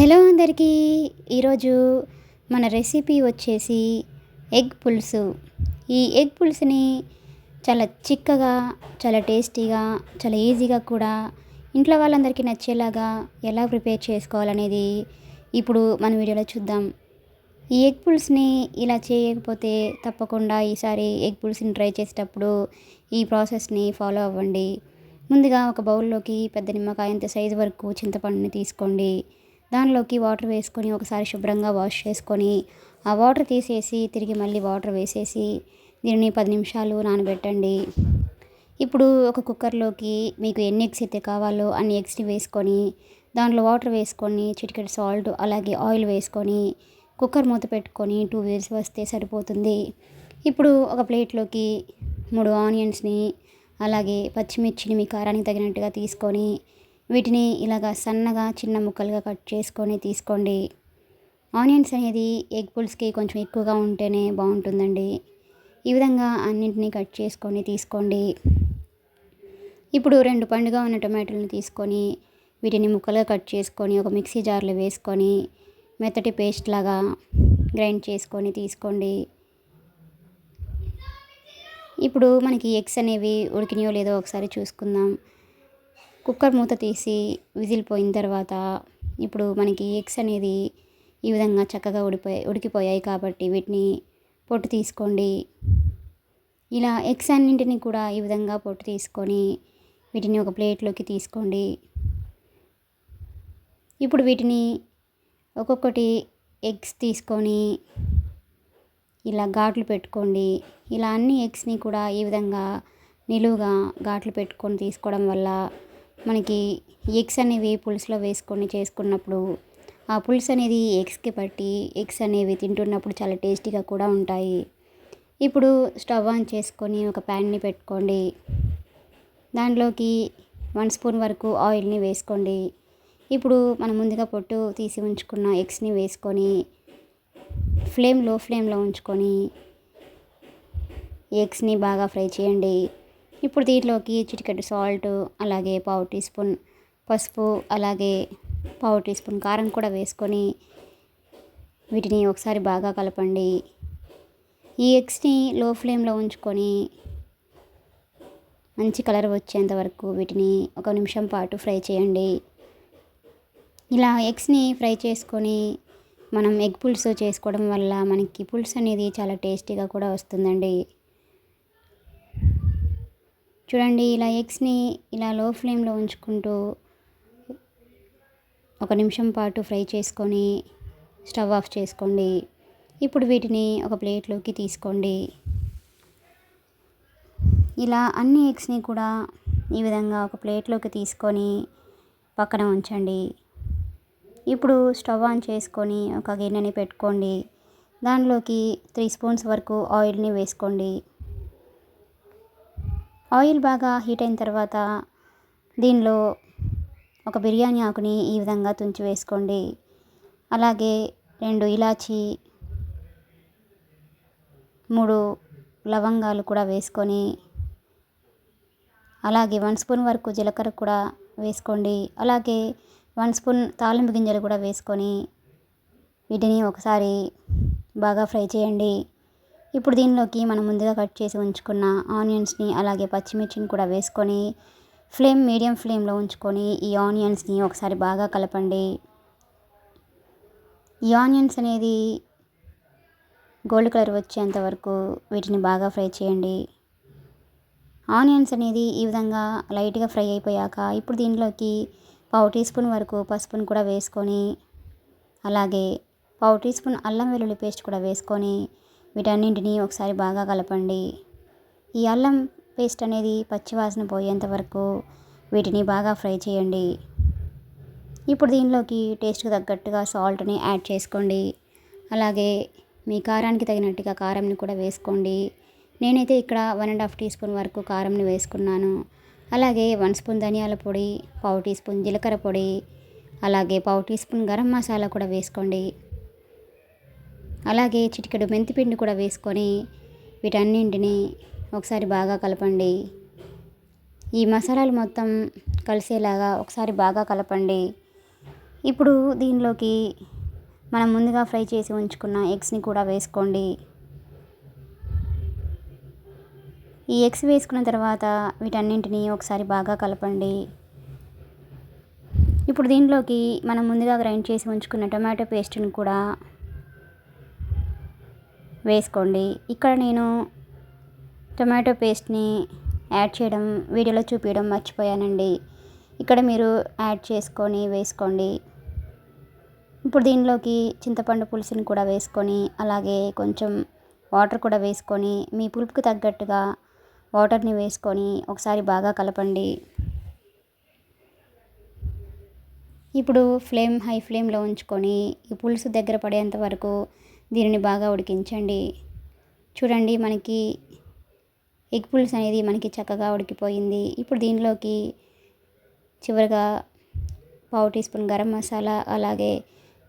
Hello అందరికీ. ఈరోజు మన రెసిపీ వచ్చేసి ఎగ్ పులుసు. ఈ ఎగ్ పులుసుని చాలా చిక్కగా చాలా టేస్టీగా చాలా ఈజీగా కూడా ఇంట్లో వాళ్ళందరికీ నచ్చేలాగా ఎలా ప్రిపేర్ చేసుకోవాలనేది ఇప్పుడు మన వీడియోలో చూద్దాం. ఈ ఎగ్ పులుసుని ఇలా చేయకపోతే తప్పకుండా ఈసారి ఎగ్ పులుసుని ట్రై చేసేటప్పుడు ఈ ప్రాసెస్ని ఫాలో అవ్వండి. ముందుగా ఒక బౌల్లోకి పెద్ద నిమ్మకాయ ఎంత సైజు వరకు చింతపండుని తీసుకోండి. దానిలోకి వాటర్ వేసుకొని ఒకసారి శుభ్రంగా వాష్ చేసుకొని ఆ వాటర్ తీసేసి తిరిగి మళ్ళీ వాటర్ వేసేసి దీనిని పది నిమిషాలు నానబెట్టండి. ఇప్పుడు ఒక కుక్కర్లోకి మీకు ఎన్ని ఎగ్స్ అయితే కావాలో అన్ని ఎగ్స్ని వేసుకొని దాంట్లో వాటర్ వేసుకొని చిటికెట్ సాల్ట్ అలాగే ఆయిల్ వేసుకొని కుక్కర్ మూత పెట్టుకొని టూ వీల్స్ వస్తే సరిపోతుంది. ఇప్పుడు ఒక ప్లేట్లోకి మూడు ఆనియన్స్ని అలాగే పచ్చిమిర్చిని మీ కారానికి తగినట్టుగా తీసుకొని వీటిని ఇలాగ సన్నగా చిన్న ముక్కలుగా కట్ చేసుకొని తీసుకోండి. ఆనియన్స్ అనేది ఎగ్ పుల్స్కి కొంచెం ఎక్కువగా ఉంటేనే బాగుంటుందండి. ఈ విధంగా అన్నింటినీ కట్ చేసుకొని తీసుకోండి. ఇప్పుడు రెండు పండుగ ఉన్న టొమాటోలను తీసుకొని వీటిని ముక్కలుగా కట్ చేసుకొని ఒక మిక్సీ జార్లో వేసుకొని మెత్తటి పేస్ట్ లాగా గ్రైండ్ చేసుకొని తీసుకోండి. ఇప్పుడు మనకి ఎగ్స్ అనేవి ఉడికినాయో లేదో ఒకసారి చూసుకుందాం. కుక్కర్ మూత తీసి విజిల్ పోయిన తర్వాత ఇప్పుడు మనకి ఎగ్స్ అనేది ఈ విధంగా చక్కగా ఉడిపోయాయి ఉడికిపోయాయి కాబట్టి వీటిని పొట్టు తీసుకోండి. ఇలా ఎగ్స్ అన్నింటినీ కూడా ఈ విధంగా పొట్టు తీసుకొని వీటిని ఒక ప్లేట్లోకి తీసుకోండి. ఇప్పుడు వీటిని ఒక్కొక్కటి ఎగ్స్ తీసుకొని ఇలా ఘాట్లు పెట్టుకోండి. ఇలా అన్ని ఎగ్స్ని కూడా ఈ విధంగా నిలువుగా ఘాట్లు పెట్టుకొని తీసుకోవడం వల్ల మనకి ఎగ్స్ అనేవి పులుసులో వేసుకొని చేసుకున్నప్పుడు ఆ పులుసు అనేది ఎగ్స్కి పట్టి ఎగ్స్ అనేవి తింటున్నప్పుడు చాలా టేస్టీగా కూడా ఉంటాయి. ఇప్పుడు స్టవ్ ఆన్ చేసుకొని ఒక ప్యాన్ని పెట్టుకోండి. దాంట్లోకి వన్ స్పూన్ వరకు ఆయిల్ని వేసుకోండి. ఇప్పుడు మనం ముందుగా పొట్టు తీసి ఉంచుకున్న ఎగ్స్ని వేసుకొని ఫ్లేమ్లో ఫ్లేమ్లో ఉంచుకొని ఎగ్స్ని బాగా ఫ్రై చేయండి. ఇప్పుడు దీంట్లోకి చిటికెడు సాల్ట్ అలాగే పావు టీ స్పూన్ పసుపు అలాగే పావు టీ స్పూన్ కారం కూడా వేసుకొని వీటిని ఒకసారి బాగా కలపండి. ఈ ఎగ్స్ని లో ఫ్లేమ్లో ఉంచుకొని మంచి కలర్ వచ్చేంత వరకు వీటిని ఒక నిమిషం పాటు ఫ్రై చేయండి. ఇలా ఎగ్స్ని ఫ్రై చేసుకొని మనం ఎగ్ పులుసు చేసుకోవడం వల్ల మనకి పులుసు అనేది చాలా టేస్టీగా కూడా వస్తుందండి. చూడండి ఇలా ఎగ్స్ని ఇలా లో ఫ్లేమ్లో ఉంచుకుంటూ ఒక నిమిషం పాటు ఫ్రై చేసుకొని స్టవ్ ఆఫ్ చేసుకోండి. ఇప్పుడు వీటిని ఒక ప్లేట్లోకి తీసుకోండి. ఇలా అన్ని ఎగ్స్ని కూడా ఈ విధంగా ఒక ప్లేట్లోకి తీసుకొని పక్కన ఉంచండి. ఇప్పుడు స్టవ్ ఆన్ చేసుకొని ఒక గిన్నెని పెట్టుకోండి. దానిలోకి త్రీ స్పూన్స్ వరకు ఆయిల్ని వేసుకోండి. ఆయిల్ బాగా హీట్ అయిన తర్వాత దీనిలో ఒక బిర్యానీ ఆకుని ఈ విధంగా తుంచి వేసుకోండి. అలాగే రెండు ఇలాచి మూడు లవంగాలు కూడా వేసుకొని అలాగే వన్ స్పూన్ వరకు జీలకర్ర కూడా వేసుకోండి. అలాగే వన్ స్పూన్ తాలింపు గింజలు కూడా వేసుకొని వీటిని ఒకసారి బాగా ఫ్రై చేయండి. ఇప్పుడు దీనిలోకి మనం ముందుగా కట్ చేసి ఉంచుకున్న ఆనియన్స్ని అలాగే పచ్చిమిర్చిని కూడా వేసుకొని ఫ్లేమ్ మీడియం ఫ్లేమ్లో ఉంచుకొని ఈ ఆనియన్స్ని ఒకసారి బాగా కలపండి. ఈ ఆనియన్స్ అనేది గోల్డ్ కలర్ వచ్చేంత వరకు వీటిని బాగా ఫ్రై చేయండి. ఆనియన్స్ అనేది ఈ విధంగా లైట్గా ఫ్రై అయిపోయాక ఇప్పుడు దీనిలోకి పావు టీ స్పూన్ వరకు పసుపును కూడా వేసుకొని అలాగే పావు టీ స్పూన్ అల్లం వెల్లుల్లి పేస్ట్ కూడా వేసుకొని వీటన్నింటినీ ఒకసారి బాగా కలపండి. ఈ అల్లం పేస్ట్ అనేది పచ్చివాసన పోయేంత వరకు వీటిని బాగా ఫ్రై చేయండి. ఇప్పుడు దీనిలోకి టేస్ట్కి తగ్గట్టుగా సాల్ట్ని యాడ్ చేసుకోండి. అలాగే మీ కారానికి తగినట్టుగా కారంని కూడా వేసుకోండి. నేనైతే ఇక్కడ one and half teaspoon వరకు కారంని వేసుకున్నాను. అలాగే వన్ స్పూన్ ధనియాల పొడి పావు టీ స్పూన్ జీలకర్ర పొడి అలాగే పావు టీ స్పూన్ గరం మసాలా కూడా వేసుకోండి. అలాగే చిటికెడు మెంతిపిండి కూడా వేసుకొని వీటన్నింటిని ఒకసారి బాగా కలపండి. ఈ మసాలాలు మొత్తం కలిసేలాగా ఒకసారి బాగా కలపండి. ఇప్పుడు దీనిలోకి మనం ముందుగా ఫ్రై చేసి ఉంచుకున్న ఎగ్స్ని కూడా వేసుకోండి. ఈ ఎగ్స్ వేసుకున్న తర్వాత వీటన్నింటినీ ఒకసారి బాగా కలపండి. ఇప్పుడు దీనిలోకి మనం ముందుగా గ్రైండ్ చేసి ఉంచుకున్న టొమాటో పేస్ట్ని కూడా వేసుకోండి. ఇక్కడ నేను టొమాటో పేస్ట్ని యాడ్ చేయడం వీడియోలో చూపించడం మర్చిపోయానండి. ఇక్కడ మీరు యాడ్ చేసుకొని వేసుకోండి. ఇప్పుడు దీనిలోకి చింతపండు పులుసుని కూడా వేసుకొని అలాగే కొంచెం వాటర్ కూడా వేసుకొని మీ పులుపుకి తగ్గట్టుగా వాటర్ని వేసుకొని ఒకసారి బాగా కలపండి. ఇప్పుడు ఫ్లేమ్ హై ఫ్లేమ్లో ఉంచుకొని ఈ పులుసు దగ్గర పడేంత వరకు దీనిని బాగా ఉడికించండి. చూడండి మనకి ఎగ్ పులుసు అనేది మనకి చక్కగా ఉడికిపోయింది. ఇప్పుడు దీనిలోకి చివరిగా పావు టీ స్పూన్ గరం మసాలా అలాగే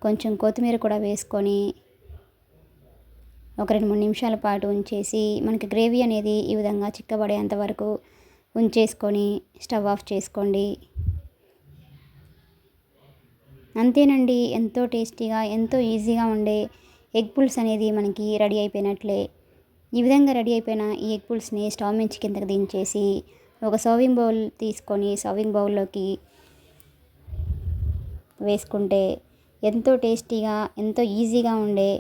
కొంచెం కొత్తిమీర కూడా వేసుకొని ఒక రెండు మూడు నిమిషాల పాటు ఉంచేసి మనకి గ్రేవీ అనేది ఈ విధంగా చిక్కబడేంత వరకు ఉంచేసుకొని స్టవ్ ఆఫ్ చేసుకోండి. అంతేనండి ఎంతో టేస్టీగా ఎంతో ఈజీగా ఉండే ఎగ్ పుల్స్ అనేది మనకి రెడీ అయిపోయినట్లే. ఈ విధంగా రెడీ అయిపోయిన ఈ ఎగ్ పుల్స్ని స్టవ్ మించి కిందకి దించేసి ఒక సర్వింగ్ బౌల్ తీసుకొని సర్వింగ్ బౌల్లోకి వేసుకుంటే ఎంతో టేస్టీగా ఎంతో ఈజీగా ఉండే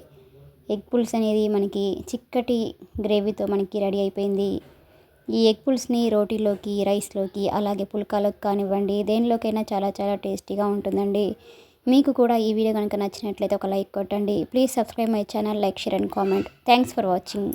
ఎగ్ పుల్స్ అనేది మనకి చిక్కటి గ్రేవీతో మనకి రెడీ అయిపోయింది. ఈ ఎగ్ పుల్స్ని రోటీలోకి రైస్లోకి అలాగే పుల్కాలోకి కానివ్వండి దేనిలోకైనా చాలా చాలా టేస్టీగా ఉంటుందండి. మీకు కూడా ఈ వీడియో కనుక నచ్చినట్లయితే ఒక లైక్ కొట్టండి. Please subscribe my channel like share and comment. Thanks for watching.